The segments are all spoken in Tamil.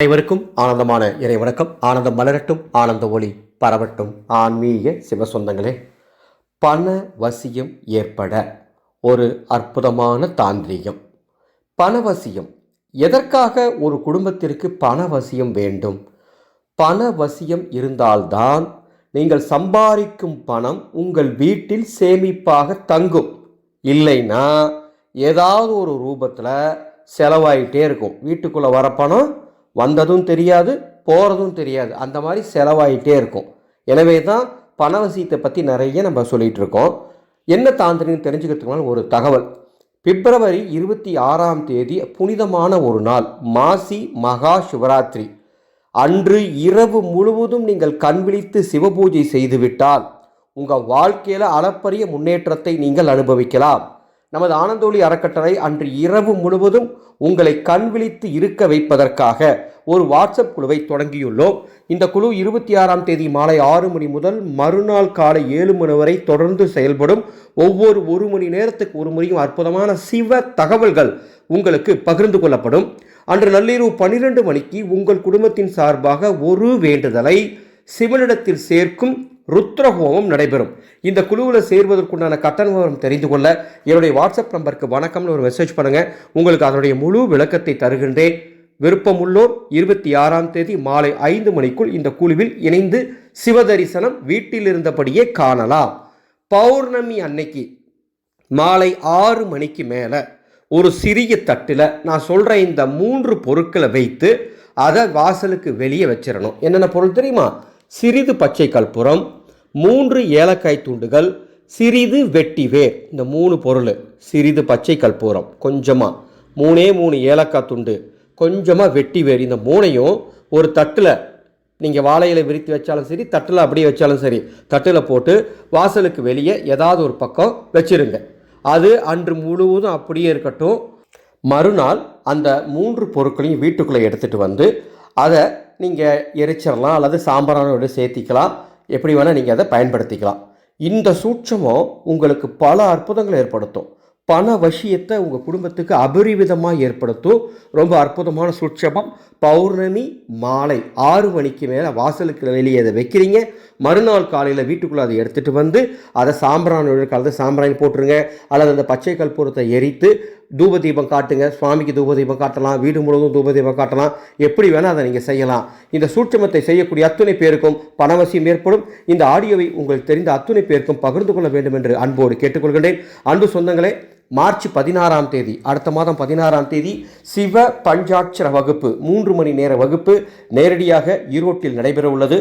அனைவருக்கும் ஆனந்தமான இறை வணக்கம். ஆனந்தம் மலரட்டும் ஆனந்த ஒளி பரவட்டும். ஆன்மீக சிவசொந்தங்களே பண வசியம் ஏற்பட ஒரு அற்புதமான தாந்திரிகம். பணவசியம் எதற்காக ஒரு குடும்பத்திற்கு பணவசியம் வேண்டும்? பணவசியம் இருந்தால்தான் நீங்கள் சம்பாதிக்கும் பணம் உங்கள் வீட்டில் சேமிப்பாக தங்கும். இல்லைன்னா ஏதாவது ஒரு ரூபத்தில் செலவாயிட்டே இருக்கும். வீட்டுக்குள்ளே வர பணம் வந்ததும் தெரியாது போகிறதும் தெரியாது. அந்த மாதிரி செலவாயிட்டே இருக்கும். எனவே தான் பணவசியத்தை பற்றி நிறைய நம்ம சொல்லிகிட்டு இருக்கோம். என்ன தாந்திரின்னு தெரிஞ்சுக்கிறதுக்குனால ஒரு தகவல். பிப்ரவரி இருபத்தி ஆறாம் தேதி புனிதமான ஒரு நாள் மாசி மகா சிவராத்திரி. அன்று இரவு முழுவதும் நீங்கள் கண் விழித்து சிவபூஜை செய்துவிட்டால் உங்கள் வாழ்க்கையில் அளப்பரிய முன்னேற்றத்தை நீங்கள் அனுபவிக்கலாம். நமது ஆனந்தோழி அறக்கட்டளை அன்று இரவு முழுவதும் உங்களை கண் விழித்து இருக்க வைப்பதற்காக ஒரு வாட்ஸ்அப் குழுவை தொடங்கியுள்ளோம். இந்த குழு இருபத்தி ஆறாம் தேதி மாலை ஆறு மணி முதல் மறுநாள் காலை ஏழு மணி வரை தொடர்ந்து செயல்படும். ஒவ்வொரு ஒரு மணி நேரத்துக்கு ஒரு முறையும் அற்புதமான சிவ தகவல்கள் உங்களுக்கு பகிர்ந்து கொள்ளப்படும். அன்று நள்ளிரவு பன்னிரண்டு மணிக்கு உங்கள் குடும்பத்தின் சார்பாக ஒரு வேண்டுதலை சிவனிடத்தில் சேர்க்கும் ருத்ரஹோமம் நடைபெறும். இந்த குழுவில் சேர்வதற்குண்டான கட்டண விவரம் தெரிந்து கொள்ள என்னுடைய வாட்ஸ்அப் நம்பருக்கு வணக்கம்னு ஒரு மெசேஜ் பண்ணுங்கள் உங்களுக்கு அதனுடைய முழு விளக்கத்தை தருகின்றேன். விருப்பமுள்ளோர் இருபத்தி ஆறாம் தேதி மாலை ஐந்து மணிக்குள் இந்த குழுவில் இணைந்து சிவதரிசனம் வீட்டில் இருந்தபடியே காணலாம். பௌர்ணமி அன்னைக்கு மாலை ஆறு மணிக்கு மேலே ஒரு சிறிய தட்டில் நான் சொல்கிற இந்த மூன்று பொருட்களை வைத்து அதை வாசலுக்கு வெளியே வச்சிடணும். என்னென்ன பொருள் தெரியுமா? சிறிது பச்சை கற்பூரம் மூன்று ஏலக்காய் துண்டுகள் சிறிது வெட்டி வேர். இந்த மூணு பொருள் சிறிது பச்சை கற்பூரம் கொஞ்சமாக மூணே மூணு ஏலக்காய் துண்டு கொஞ்சமாக வெட்டி வேறு. இந்த மூணையும் ஒரு தட்டில் நீங்கள் வாழையில விரித்து வச்சாலும் சரி தட்டில் அப்படியே வச்சாலும் சரி தட்டில் போட்டு வாசலுக்கு வெளியே ஏதாவது ஒரு பக்கம் வச்சிருங்க. அது அன்று முழுவதும் அப்படியே இருக்கட்டும். மறுநாள் அந்த மூன்று பொருட்களையும் வீட்டுக்குள்ளே எடுத்துகிட்டு வந்து அதை நீங்கள் எரிச்சிடலாம் அல்லது சாம்பிரானோடு சேர்த்திக்கலாம். எப்படி வேணால் நீங்கள் அதை பயன்படுத்திக்கலாம். இந்த சூட்சமும் உங்களுக்கு பல அற்புதங்களை ஏற்படுத்தும். பண வசியத்தை உங்கள் குடும்பத்துக்கு அபரிவிதமாக ஏற்படுத்தும். ரொம்ப அற்புதமான சுட்சபம். பௌர்ணமி மாலை ஆறு மணிக்கு மேலே வாசலுக்கு வெளியே அதை வைக்கிறீங்க? மறுநாள் காலையில் வீட்டுக்குள்ளே அதை எடுத்துகிட்டு வந்து அதை சாம்பிராணி கலந்து சாம்பிராணி போட்டுருங்க. அல்லது அந்த பச்சை கற்பூரத்தை எரித்து தூப தீபம் காட்டுங்க. சுவாமிக்கு தூப தீபம் காட்டலாம் வீடு முழுவதும் தூப தீபம் காட்டலாம். எப்படி வேணால் அதை நீங்கள் செய்யலாம். இந்த சூட்சமத்தை செய்யக்கூடிய அத்துணை பேருக்கும் பணவசியம் ஏற்படும். இந்த ஆடியோவை உங்களுக்கு தெரிந்த அத்துணை பேருக்கும் பகிர்ந்து கொள்ள வேண்டும் என்று அன்போடு கேட்டுக்கொள்கின்றேன். அன்பு சொந்தங்களே மார்ச் பதினாறாம் தேதி அடுத்த மாதம் பதினாறாம் தேதி சிவ பஞ்சாட்சர வகுப்பு மூன்று மணி நேர வகுப்பு நேரடியாக ஈரோட்டில் நடைபெற உள்ளது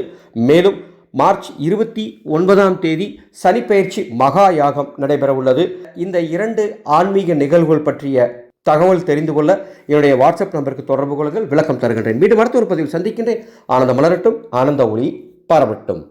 மேலும் மார்ச் இருபத்தி ஒன்பதாம் தேதி சனிப்பெயர்ச்சி மகா யாகம் நடைபெறவுள்ளது. இந்த இரண்டு ஆன்மீக நிகழ்வுகள் பற்றிய தகவல் தெரிந்து கொள்ள என்னுடைய வாட்ஸ்அப் நம்பருக்கு தொடர்பு கொள்ளுங்கள். விளக்கம் தருகின்றேன். மீண்டும் அடுத்த ஒரு பதிவில் சந்திக்கின்றேன். ஆனந்த மலரட்டும். ஆனந்த ஒளி பரவட்டும்.